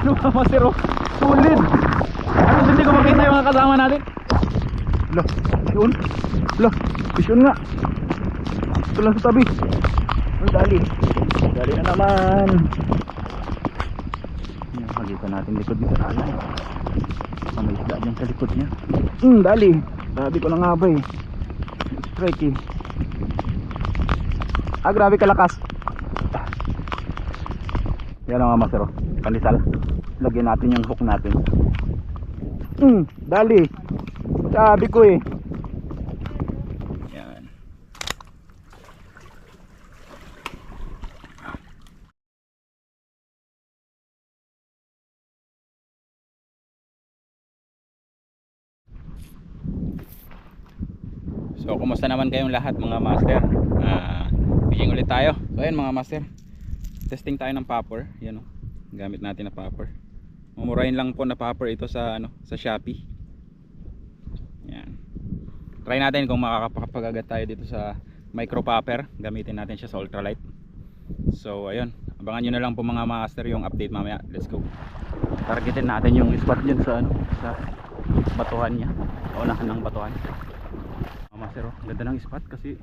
Ano ba master oh? Sulit. Ano hindi ko makita yung mga kasama natin? Lo, yun. Lo, yun nga. Ito lang sa tabi. Ang dali. Dali na naman. Yan, makita natin likod ni Sir Alan. Ah, may isda dyan sa likod niya. Hmm, dali. Sabi ko na nga ba eh. Strike eh. Ah, grabe kalakas. Yan ang mga masero. Pandesal. Lagyan natin yung hook natin. Hmm, dali. Sabi ko eh. So, kumusta naman kayong lahat mga master? Ah, fishing ulit tayo. So, ayan mga master. Testing tayo ng popper. Yan oh. Gamit natin na popper. Mumurahin lang po na popper ito sa ano, sa Shopee. Yan. Try natin kung makakapagagat tayo dito sa micro popper. Gamitin natin siya sa ultralight. So, ayun. Abangan nyo na lang po mga master yung update mamaya. Let's go. Targetin natin yung spot dyan sa ano, sa batuhan niya. Unahan ng batuhan. Master, oh, ganda ng spot kasi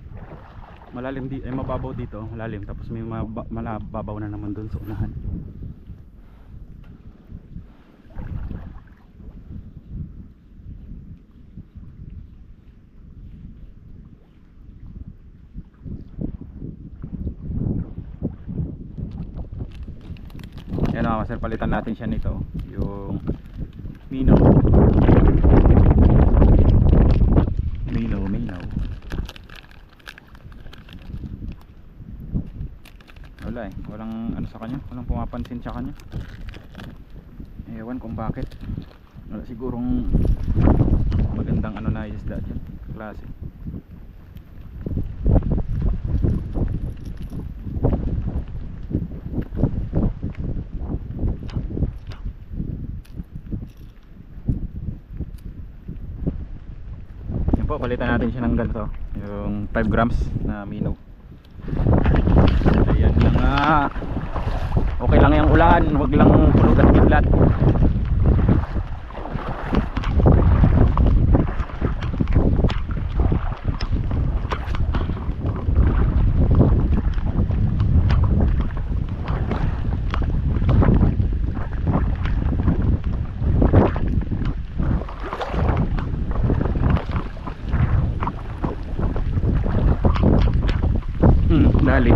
malalim di ay mababaw dito, malalim tapos may maba, malababaw na naman doon sa unahan. Yan mga master, palitan natin siya nito. Yung Mino. Mino, Mino. Wala eh, walang ano sa kanya, walang pumapansin sa kanya. Ewan kung bakit. Wala sigurong magandang ano na isda dyan, klase. Yan po, palitan natin siya ng ganito. Yung 5 grams na minnow. Ayan na nga. Okay lang yung ulan, wag lang tulog at kidlat. Dali.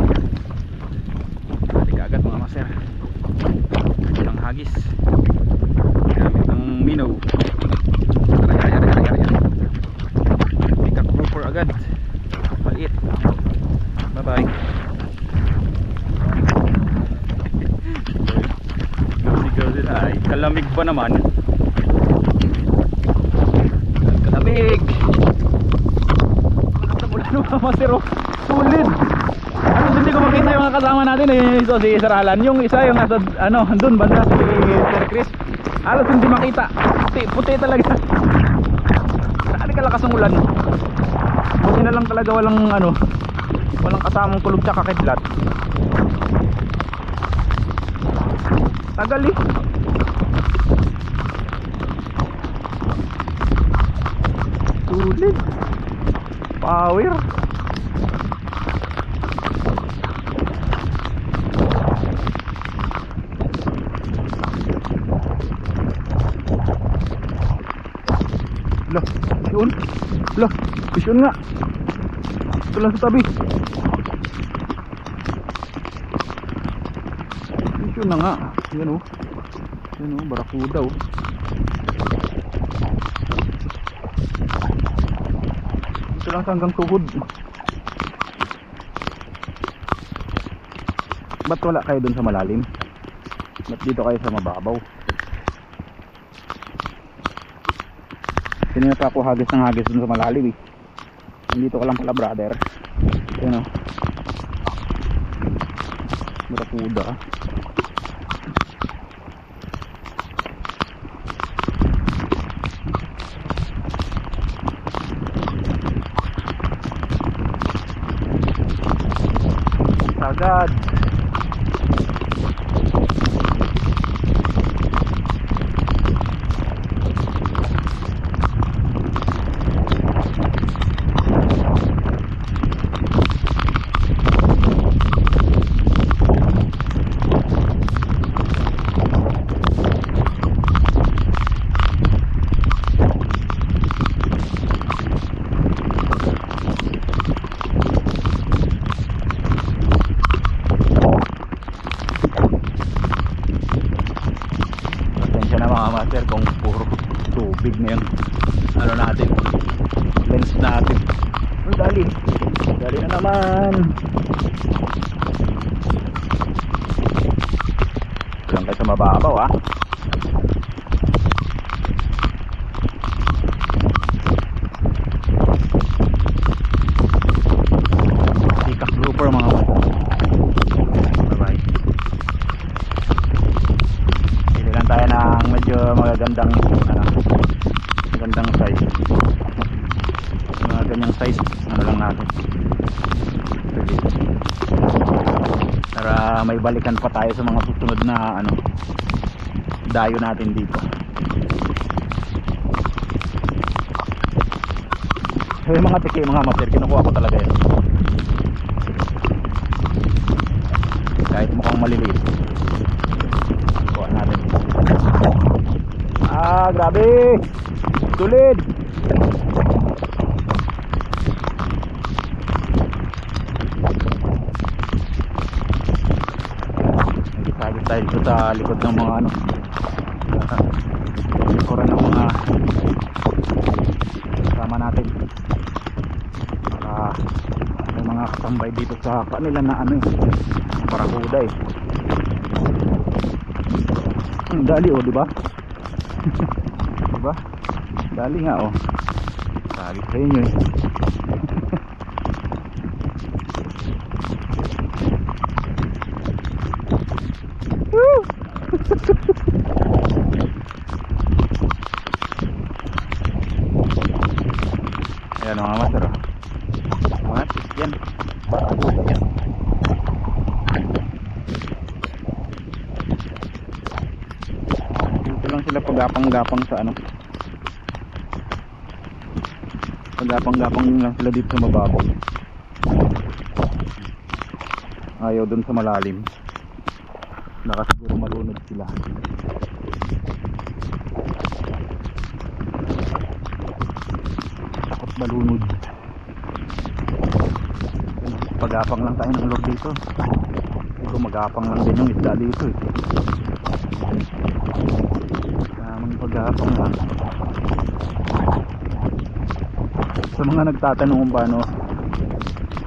Dali kagat mga maser. Walang hagis. Gamit ng minnow. Aray, aray, aray, aray. Pick up grouper agad. Maliit. Bye bye. Ay kalamig pa naman. Kalamig. Ulan mga maser oh. Sulit. Ano hindi ko makita yung mga kasama natin eh, ito si Sir Alan. Yung isa yung nasa ano, doon banda si Sir Chris. Halos hindi makita. Puti, puti talaga. Saan kalakas ng ulan. Buti na lang talaga walang ano, walang kasamang kulog tsaka kidlat. Tagal eh. Sulit. Power. Lah, yun. Lah, yun nga. Ito lang sa tabi. Yun na nga. Yan oh. Yan oh, barakuda oh. Ito lang hanggang tuhod. Ba't wala kayo dun sa malalim? Ba't dito kayo sa mababaw? Pa ako hagis ng hagis dun sa malalim eh. Dito ka lang pala brother. Yan o. Barakuda. Sagad. na mga master kung puro tubig na yung ano natin? Lens natin. Ang dali. Dali na naman. Lang kayo sa mababaw ah Sikak grouper mga master bye bye Pili lang tayo ng medyo magagandang ano, magandang size. Mga ganyang size, ano lang natin. Pili. Para may balikan pa tayo sa mga susunod na ano dayo natin dito. So yung mga tiki, mga master, kinukuha ko talaga yan. Kahit mukhang maliliit. Kuha natin. Ah, grabe. Tulid. Nagkisagit tayo dito sa likod ng mga ano. Likuran ng mga kasama natin. Para may mga kasambay dito sa kanila na ano. Parakuda eh. Dali oh, di ba? di ba? Dali nga oh. Sabi sa inyo eh. Woo! Ayan mga master oh. Mga tis yan. Parakuda yan. Dito pagapang-gapang sa ano. Pagapang-gapang lang sila dito sa mababaw. Ayaw dun sa malalim. Naka siguro malunod sila. Takot malunod. Pagapang lang tayo ng lord dito. Siguro magapang lang din yung isda dito eh. Pagapang lang. Sa mga nagtatanong kung paano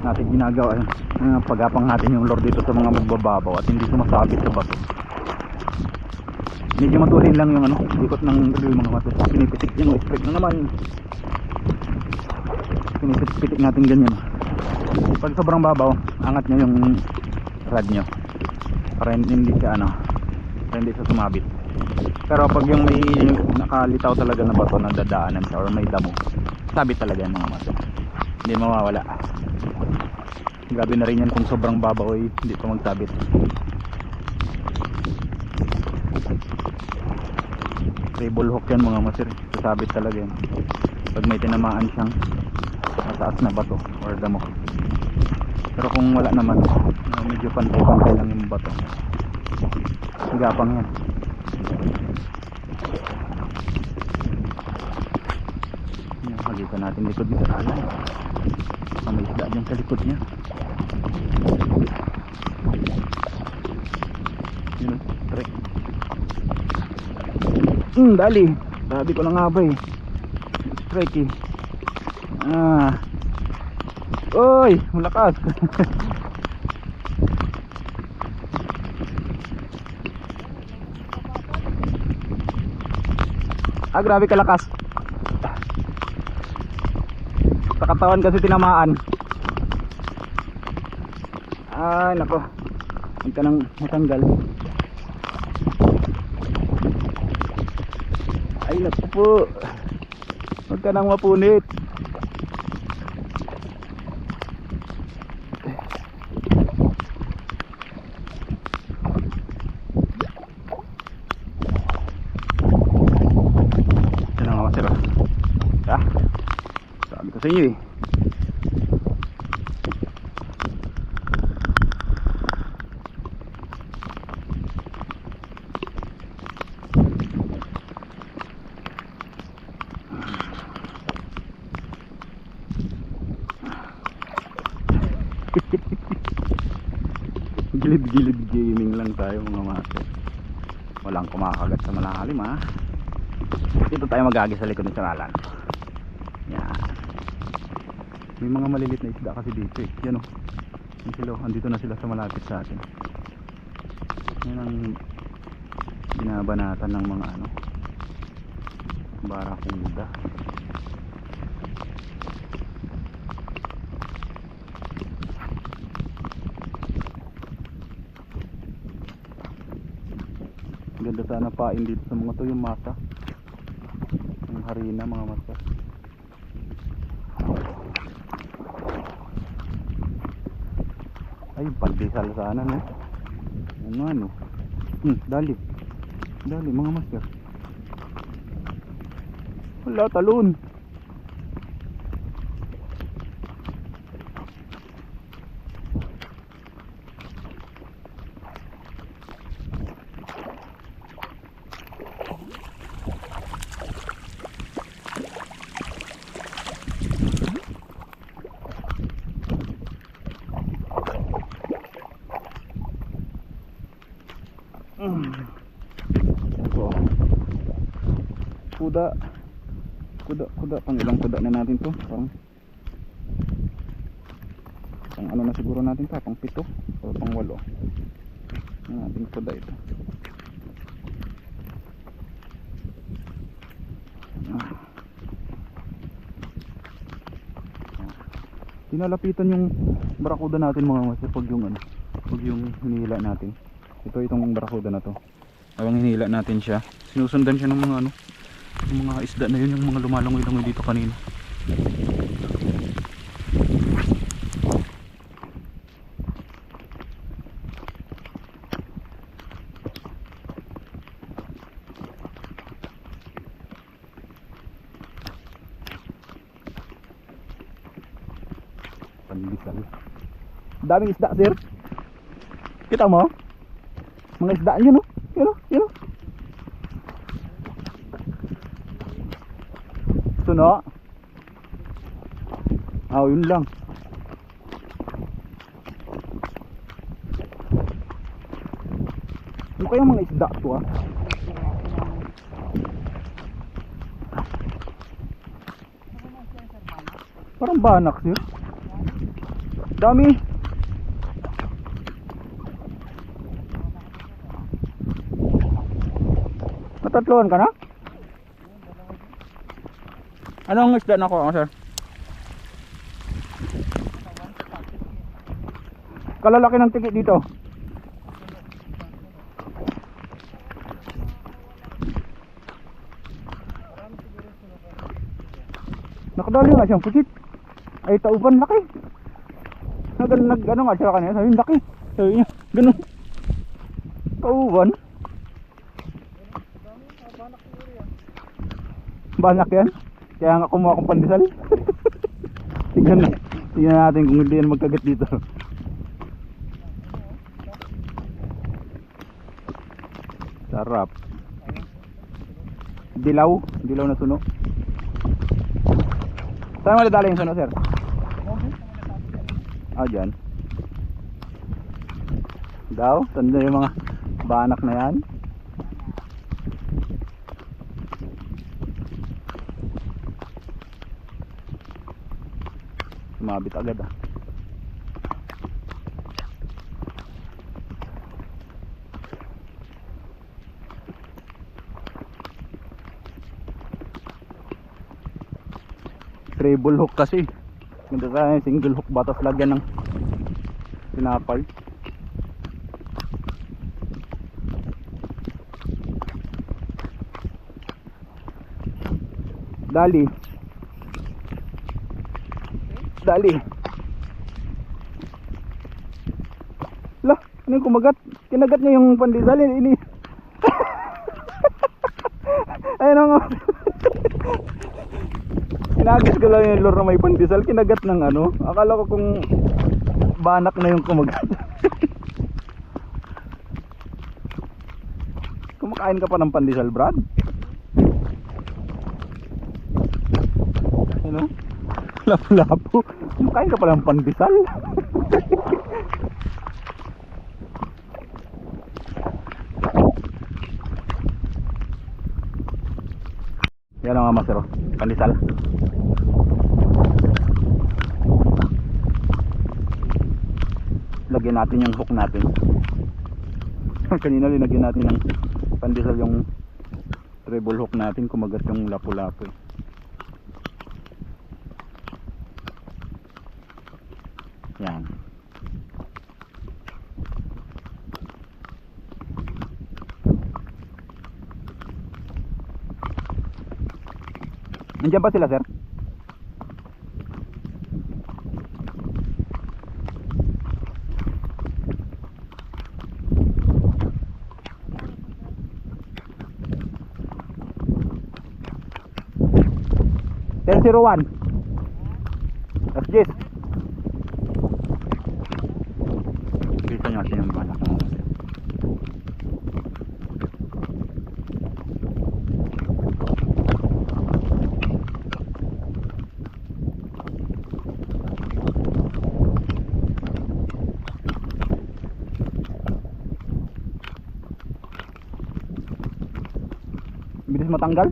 natin ginagawa uh, pagapang natin yung lure dito sa mga magbababaw at hindi sumasabit sa bato. Medyo matulin lang yung ano, ikot ng yung mga bato. Pinipitik yung strike na naman. Pinipitik natin ganyan. Pag sobrang babaw, angat nyo yung rod nyo. Para hindi siya ano, para hindi siya sumabit. Pero pag yung may nakalitaw talaga na bato na dadaanan siya or may damo, sabit talaga yung mga mato. Hindi mawawala. Grabe na rin yan kung sobrang babaw ay hindi pa magsabit. Treble hook yan mga masir. Sasabit talaga yan. Pag may tinamaan siyang mataas na bato or damo. Pero kung wala naman, medyo pantay-pantay lang yung bato. Sigapang yan. Yan, makikita natin likod ni Sir Alan. Ah, may isda dyan sa likod niya. Yun, trek. Hmm, dali. Sabi ko na nga ba eh. Trek eh. Ah. Oy, malakas. ah, grabe kalakas. Sa katawan kasi tinamaan. Ah, nako. Hindi ka nang matanggal. Ay, naku po. Huwag ka nang mapunit. Yan ang mga sir. ah. Ah, sabi ko sa inyo eh. Gilid-gilid gaming lang tayo mga master. walang kumakagat sa malalim ha dito tayo magagi sa likod ng saralan may mga malilit na isda kasi dito eh. Yan o. Yan sila, oh. andito na sila sa malapit sa atin. Yan ang binabanatan ng mga ano. Barakuda ganda sana pain dito sa mga to yung mata. Yung harina mga mata ay pandesal sana no ano ano? Hmm, dali. Dali mga master. Wala talon Pang ilang kuda na natin to? Parang pang ano na siguro natin pa? Pang pito o pang walo. Ang ating kuda ito. Tinalapitan yung barakuda natin mga mas pag yung ano, pag yung hinihila natin. Ito itong barakuda na to. Habang hinihila natin siya, sinusundan siya ng mga ano, ng mga isda na yun, yung mga lumalangoy-langoy dito kanina. Pandisal. Daming isda, sir. Kita mo? Mga isda yun, oh. Yun, oh. Yun, oh. Suno. Ah, yun lang. Ano kaya mga isda to ah? Parang banak sir. Dami. Matatluan ka na? Anong isda na ko, sir? Kalalaki ng tiki dito. Nakadali nga siyang pusit. Ay tauban laki. Nag, nag ano nga siya kanina, sabi laki. Sabi niya, ganun. Tauban. Banak yan. Kaya nga kumuha akong pandesal. tingnan, na- tingnan natin kung hindi yan magkagat dito. Sarap. Dilaw, dilaw na suno. Saan mo nadala yung suno, sir? Ah, dyan. Daw, tanda yung mga banak na yan. Sumabit agad ah. Treble hook kasi. Ganda tayo single hook batas lagyan ng sinapal. Dali. Dali. Lah, ano yung kumagat? Kinagat niya yung pandesal ini. ini. Ayun nga. Kinagat ko lang yung lure na may pandesal. Kinagat ng ano. Akala ko kung banak na yung kumagat. Kumakain ka pa ng pandesal, Brad? Ano? Lapu-lapu. Kumakain ka pa ng pandesal. Yan ang mga master. oh. Pandesal. Lagyan natin yung hook natin. Kanina linagyan natin ng pandesal yung treble hook natin kumagat yung lapu-lapu. eh. Yan. Nandiyan ba sila, sir? Ten zero one. That's Jess. Kita nyo natin yung mga anak mo. Bilis matanggal?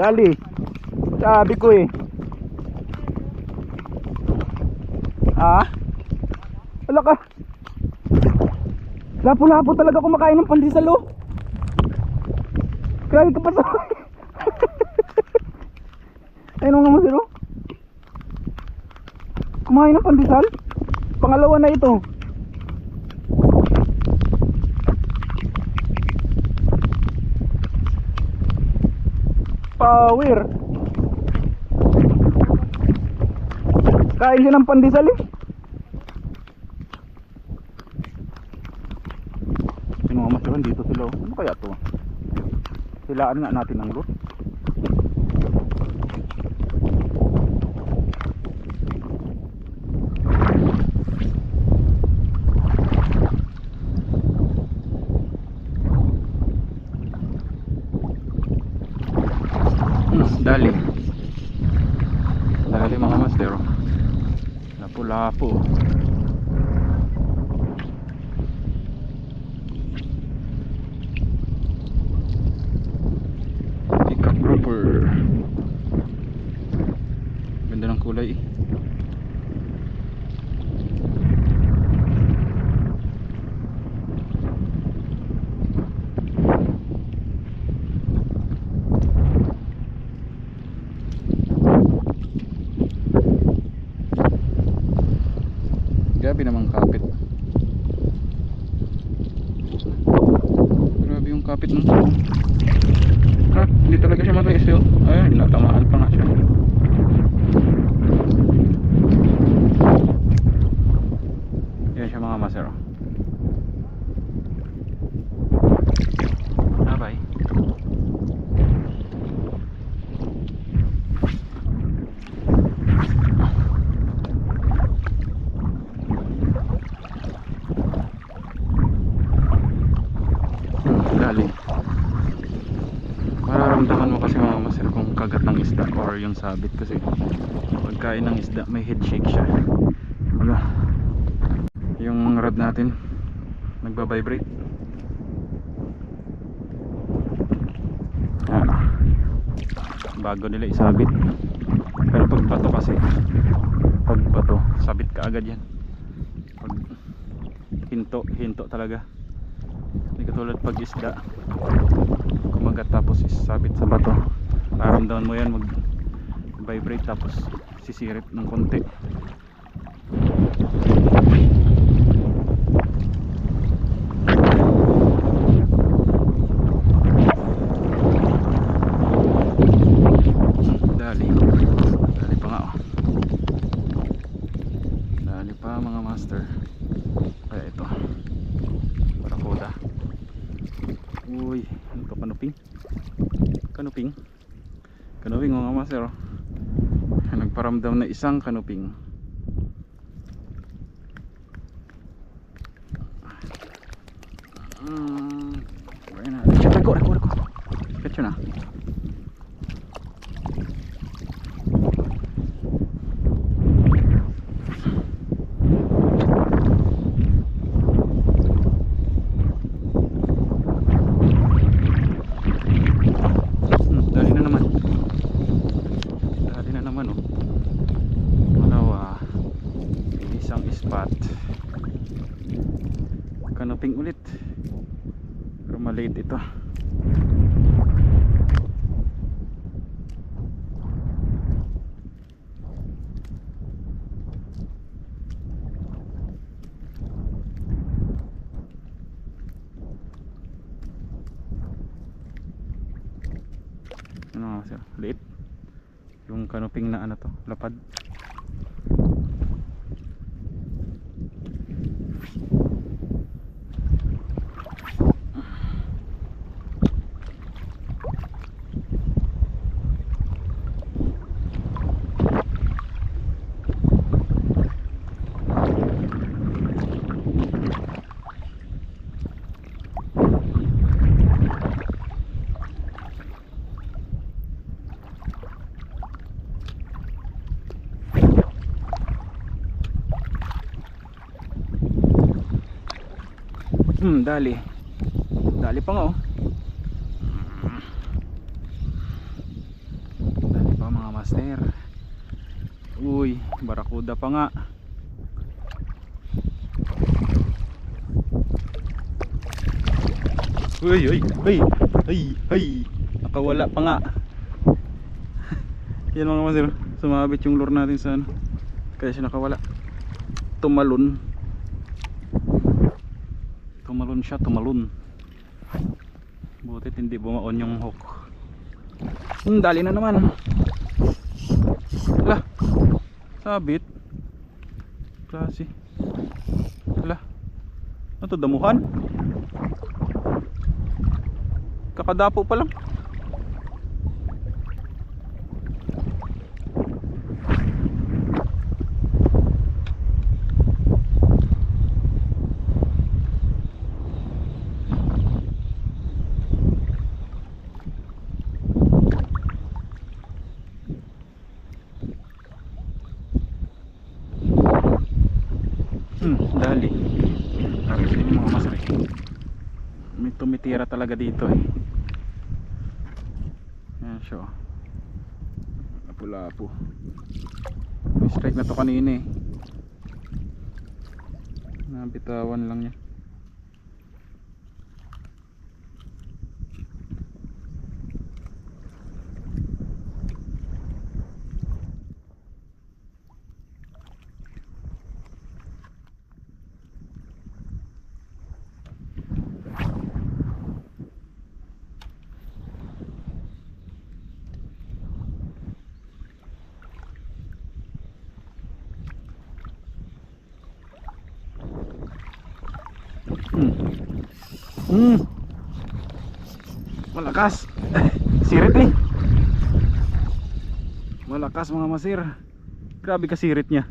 dali. Sabi ko eh. Ah? Wala ka. Lapo-lapo talaga kumakain ng pandesal oh. Grabe ka pa sa... Ayun nga masiro. Kumain ng pandesal? Pangalawa na ito. Power. Kain siya ng pandesal eh. Sino nga masuhan dito sila oh. Ano kaya to? Silaan nga natin ng route. Hmm, dali. Dali mga master. oh. Lapu-lapu. Pick up grouper. Ganda ng kulay eh. Grabe namang kapit. Grabe yung kapit ng tao. Ha? Hindi talaga siya matiis yun. Ayun, natamaan pa nga siya. Yan siya mga master. oh. Ah, bye. Hmm, dali. Mararamdaman mo kasi mga master kung kagat ng isda or yung sabit kasi pagkain ng isda may head shake siya. Wala. Yung rod natin nagba-vibrate. Ah, bago nila isabit. Pero pag bato kasi pag bato sabit ka agad yan. Pag hinto hinto talaga. Hindi katulad pag isda kumagat tapos isabit sa bato naramdaman mo yan mag vibrate tapos sisirip ng konti. Dali. Dali pa nga oh. Dali pa mga master. Kaya ito. Barakuda uy ano to? Kanuping kanuping mga master oh. nagparamdam na isang kanuping Mm, ayun na. Reko, reko, reko. Ketcho na. Hmm, dali na naman. Dali na naman oh. Malawa. Isang spot. Kanoping ulit. Maliit ito. Ano nga sir? Liit. Yung kanoping na ano to, lapad. Hmm, dali. Dali pa nga oh. Dali pa mga master. Uy, barakuda pa nga. Uy, uy, uy, ay, ay. Nakawala pa nga. Yan mga master, sumabit yung lure natin sa ano. Kaya siya nakawala. Tumalon tumalon siya tumalon. Butit hindi bumaon yung hook. Hmm, dali na naman. Ala sabit. Klase. Ala ano to damuhan? Kakadapo pa lang Hmm, dali. Dali yung mga masari. Tumitira talaga dito eh. Yan siya. oh. Lapu-lapu. May strike na to kanina eh. Nabitawan lang niya. Hmm. Hmm. Malakas. Sirit eh. Malakas mga masir. Grabe ka sirit niya.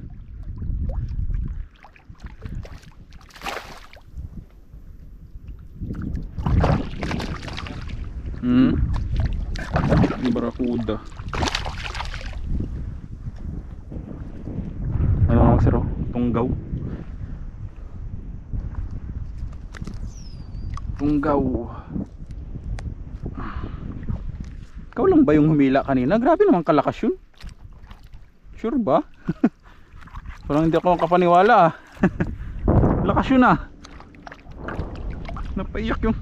Hmm. Barakuda. Tunggaw. Ikaw lang ba yung humila kanina? Grabe naman kalakas yun. Sure ba? Parang hindi ako kapaniwala ah. Lakas yun ah. Napaiyak yung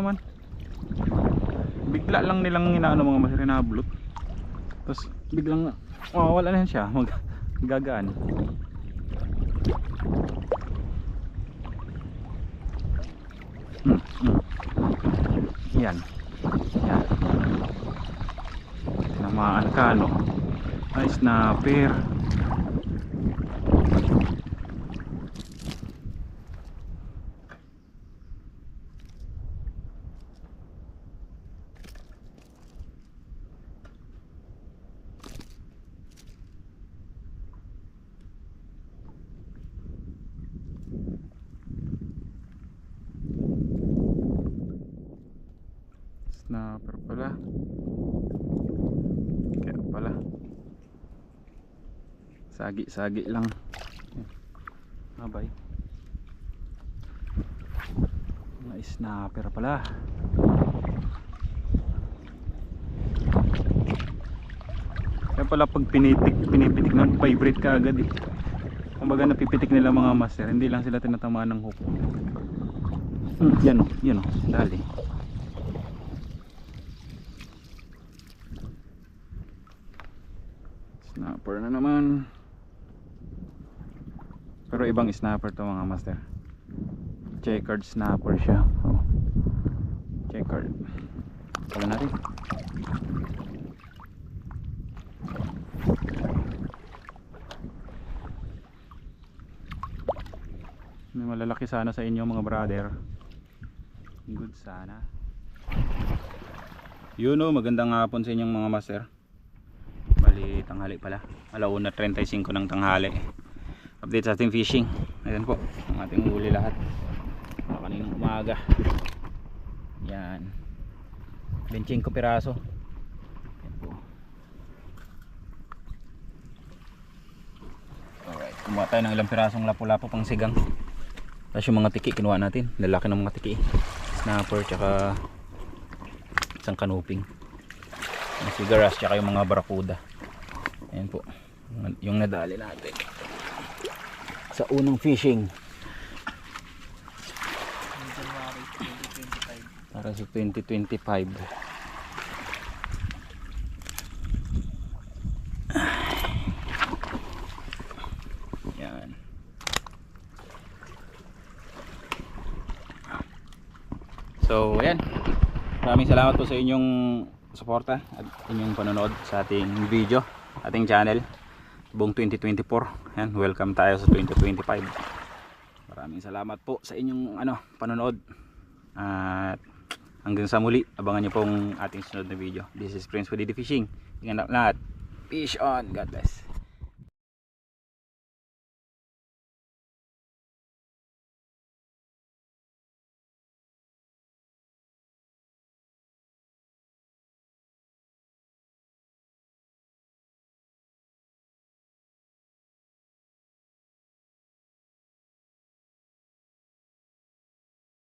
naman. Bigla lang nilang inaano mga masir nablot tapos biglang oh, wala na siya. Mag gagaan. Hmm, hmm. yan. Yan. Tinamaan ka no ay snapper Snapper pala. Kaya pala. Sagi-sagi lang. Mabay. Mga snapper pala. Kaya pala pag pinitik, pinipitik na vibrate ka agad eh. Kumbaga napipitik nila mga master, hindi lang sila tinatamaan ng hook. Hmm, yan o, yan o, dali. Snapper na naman. Pero ibang snapper to mga master. Checkered snapper siya. Oh. Checkered. Pala natin. May malalaki sana sa inyo mga brother. Good sana. Yun o, magandang hapon sa inyong mga master bali tanghali pala alauna 35 ng tanghali update sa ating fishing. Ayan po ang ating huli lahat. Kaninang umaga. Yan 25 piraso. Yan po. Alright kumuha tayo ng ilang pirasong lapu-lapu pang sigang. Tapos yung mga tiki kinuha natin. Lalaki ng mga tiki. Snapper tsaka isang kanuping. Yung sigaras tsaka yung mga barakuda ayan po. Yung nadali natin sa unang fishing. Para sa 2025 yan. So ayan maraming salamat po sa inyong suporta at inyong panonood sa ating video ating channel buong 2024 yan welcome tayo sa 2025 maraming salamat po sa inyong ano panonood. At hanggang sa muli abangan nyo pong ating sunod na video. This is Prince Wadidi Fishing. Ingat lahat. Fish on. God bless